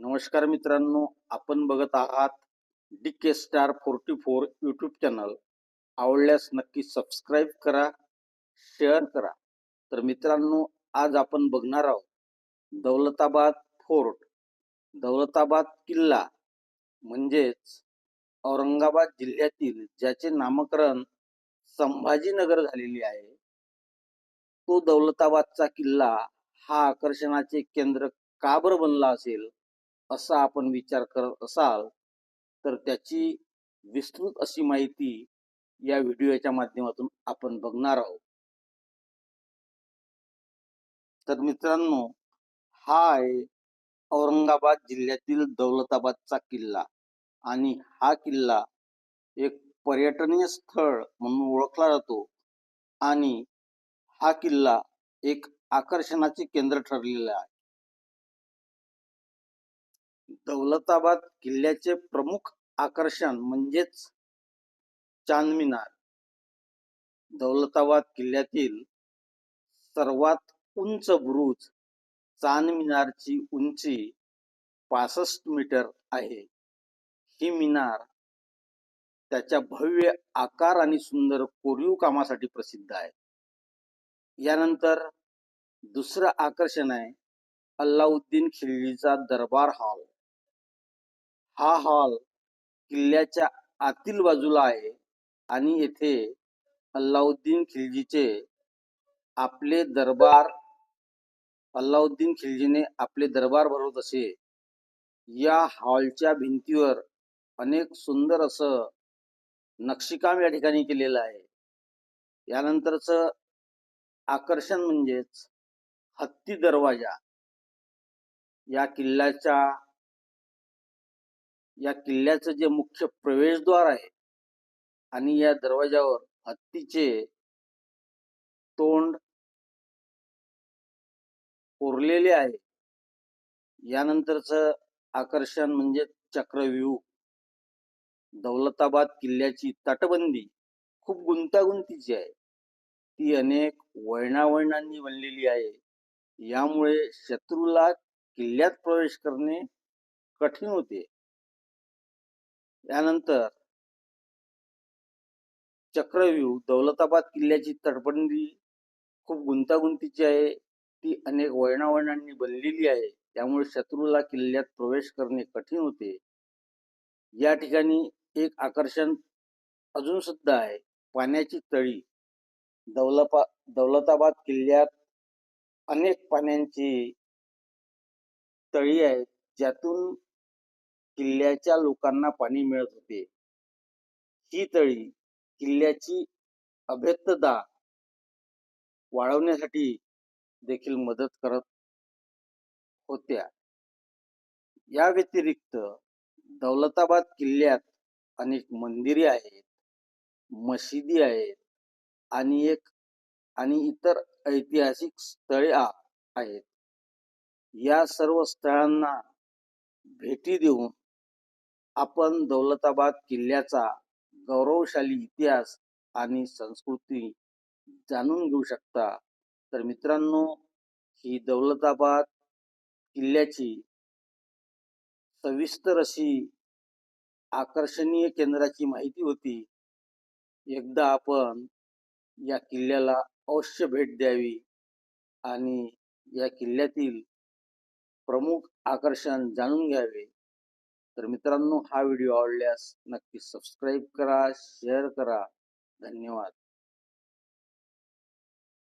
नमस्कार मित्रांनो आपण बघत आहात D K star forty four YouTube channel आवडल्यास नक्की सबस्क्राईब करा शेअर करा. तर मित्रांनो आज आपण बघणार आहोत दौलताबाद फोर्ट. दौलताबाद किल्ला म्हणजेच औरंगाबाद जिल्ह्यातील ज्याचे नामकरण संभाजीनगर झालेले आहे तो दौलताबादचा किल्ला हा आकर्षणाचे केंद्र का बरं बनला असेल? असा आपण विचार करत असाल तर त्याची विस्तृत अशी माहिती या व्हिडिओच्या माध्यमातून आपण बघणार आहोत. तर मित्रांनो हा आहे औरंगाबाद जिल्ह्यातील दौलताबादचा किल्ला. आणि हा किल्ला एक पर्यटनीय स्थळ म्हणून ओळखला जातो. आणि हा किल्ला एक आकर्षणाचे केंद्र ठरलेलं आहे. दौलताबाद किल्ल्याचे प्रमुख आकर्षण म्हणजेच चांदमिनार. दौलताबाद किल्ल्यातील सर्वात उंच बुरुज चांदमिनारची उंची पासष्ट मीटर आहे. ही मिनार त्याच्या भव्य आकार आणि सुंदर कोरीव कामासाठी प्रसिद्ध आहे. यानंतर दुसरं आकर्षण आहे अल्लाउद्दीन खिल्लीचा दरबार हॉल. हा हॉल किल्ल्याच्या आतील बाजूला आहे आणि येथे अल्लाउद्दीन खिलजीचे आपले दरबार अल्लाउद्दीन खिलजीने आपले दरबार भरवत असे. या हॉलच्या भिंतीवर अनेक सुंदर असं नक्षीकाम या ठिकाणी केलेलं आहे. यानंतरच आकर्षण म्हणजेच हत्ती दरवाजा या किल्ल्याच्या या किल्ल्याचं जे मुख्य प्रवेशद्वार आहे आणि या दरवाजावर हत्तीचे तोंड कोरलेले आहे. यानंतरच आकर्षण म्हणजे चक्रव्यूह. दौलताबाद किल्ल्याची तटबंदी खूप गुंतागुंतीची आहे. ती अनेक वळणावळणांनी बनलेली आहे. यामुळे शत्रूला किल्ल्यात प्रवेश करणे कठीण होते. त्यानंतर चक्रव्यूह दौलताबाद किल्ल्याची तटबंदी खूप गुंतागुंतीची आहे. ती अनेक वळणावळणांनी बनलेली आहे. त्यामुळे शत्रूला किल्ल्यात प्रवेश करणे कठीण होते. या ठिकाणी एक आकर्षण अजून सुद्धा आहे. पाण्याची तळी. दौलपा दौलताबाद किल्ल्यात अनेक पाण्याची तळी आहेत. ज्यातून किल्ल्याच्या लोकांना पाणी मिळत होते. ही तळी किल्ल्याची अभेद्यता वाढवण्यासाठी देखील मदत करत होत्या. या व्यतिरिक्त दौलताबाद किल्ल्यात अनेक मंदिरे आहेत मशिदी आहेत आणि एक आणि इतर ऐतिहासिक स्थळे आहेत. या सर्व स्थळांना भेटी देऊन आपण दौलताबाद किल्ल्याचा गौरवशाली इतिहास आणि संस्कृती जाणून घेऊ शकता. तर मित्रांनो ही दौलताबाद किल्ल्याची सविस्तर अशी आकर्षणीय केंद्राची माहिती होती. एकदा आपण या किल्ल्याला अवश्य भेट द्यावी आणि या किल्ल्यातील प्रमुख आकर्षण जाणून घ्यावे. तर मित्रांनो हा व्हिडिओ आवडल्यास नक्की सबस्क्राईब करा शेअर करा. धन्यवाद.